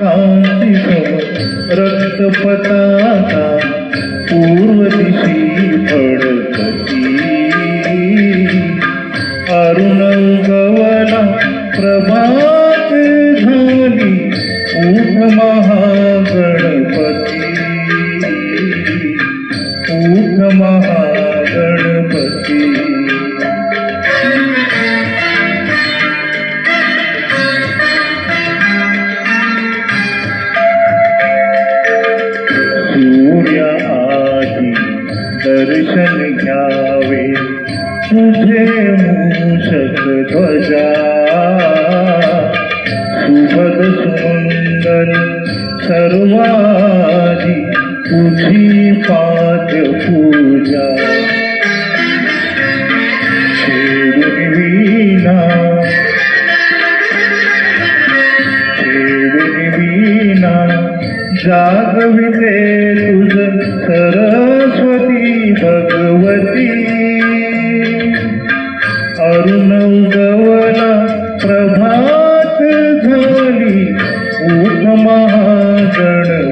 कान्ति रक्तपताका पूर्वदिशि परी अरुणङ्गवना प्रभात धन ऊर् दर्शन घ्यावे. तुझे मूषक ध्वजा. सुभद सुंदर सर्वाधी तुझी पाद पूजा. छेडून वीणा वीणा जागविते भगवती। अरुणवना प्रभात धनि पूर् महाजन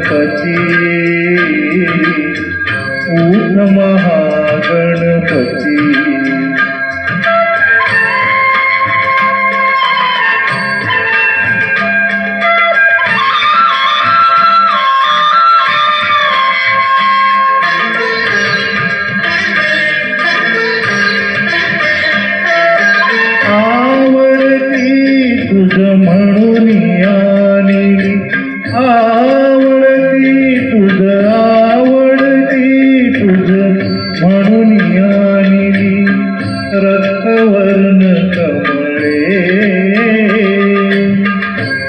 आवडती तुझ आवडती तुझ. म्हणून आली रक्तवर्ण कमळे.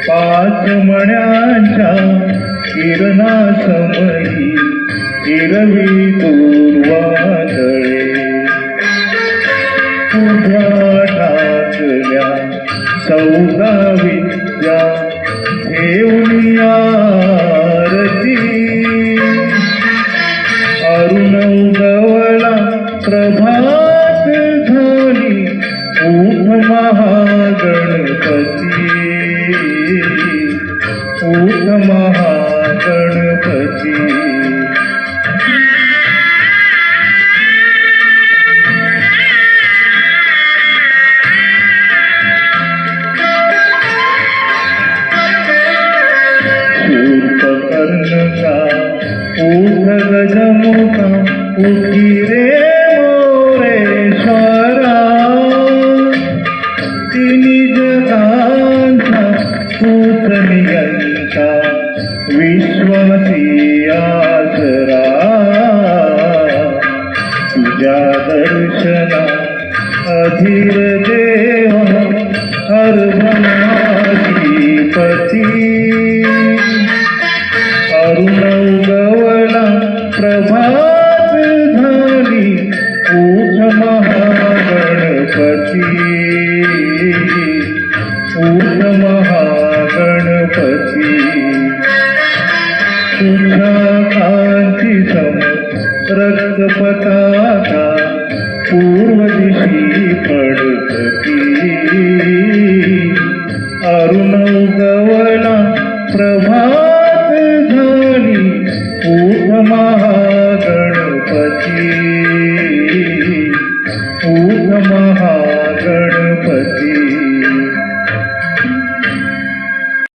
पाच मण्यांच्या किरणासमयी हिरवी दूर्वादळे तुझ्या टाकल्या चौदा उठ उठी रे मोरेश्वरा तिन्ही जगांचा तूच नियंता विश्वासी आसरा। तुझ्या दर्शना अधीर देव हर पती। प्रक् रक्तपताका पूर्वदिशि पडि